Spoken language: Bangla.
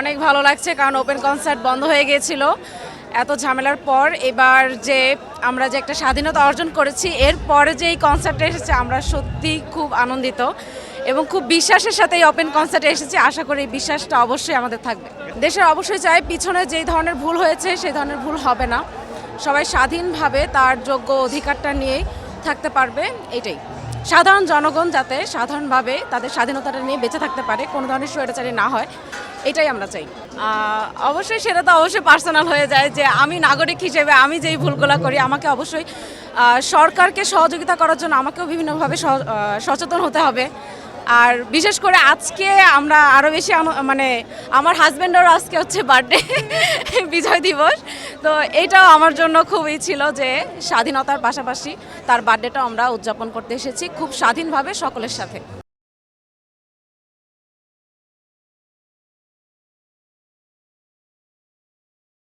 অনেক ভালো লাগছে, কারণ ওপেন কনসার্ট বন্ধ হয়ে গিয়েছিল। এত ঝামেলার পর এবার যে আমরা যে একটা স্বাধীনতা অর্জন করেছি, এর পরে যে এই কনসার্টে এসেছে, আমরা সত্যি খুব আনন্দিত এবং খুব বিশ্বাসের সাথে এই ওপেন কনসার্টে এসেছি। আশা করি এই বিশ্বাসটা অবশ্যই আমাদের থাকবে। দেশের অবশ্যই চাই, পিছনে যেই ধরনের ভুল হয়েছে, সেই ধরনের ভুল হবে না। সবাই স্বাধীনভাবে তার যোগ্য অধিকারটা নিয়েই থাকতে পারবে, এটাই। সাধারণ জনগণ যাতে সাধারণভাবে তাদের স্বাধীনতাটা নিয়ে বেঁচে থাকতে পারে, কোনো ধরনের স্বৈরাচারী না হয়। এটাই আমরা চাই। অবশ্যই সেটা তো অবশ্যই পার্সোনাল হয়ে যায় যে আমি নাগরিক হিসেবে আমি যেই ভুলগুলো করি, আমাকে অবশ্যই সরকারকে সহযোগিতা করার জন্য আমাকেও বিভিন্নভাবে সচেতন হতে হবে। আর বিশেষ করে আজকে আমরা আরও বেশি মানে আমার হাজব্যান্ডেরও আজকে হচ্ছে বার্থডে বিজয় দিবস। তো এইটাও আমার জন্য খুবই ছিল যে স্বাধীনতার পাশাপাশি তার বার্থডেটাও আমরা উদযাপন করতে এসেছি, খুব স্বাধীনভাবে সকলের সাথে।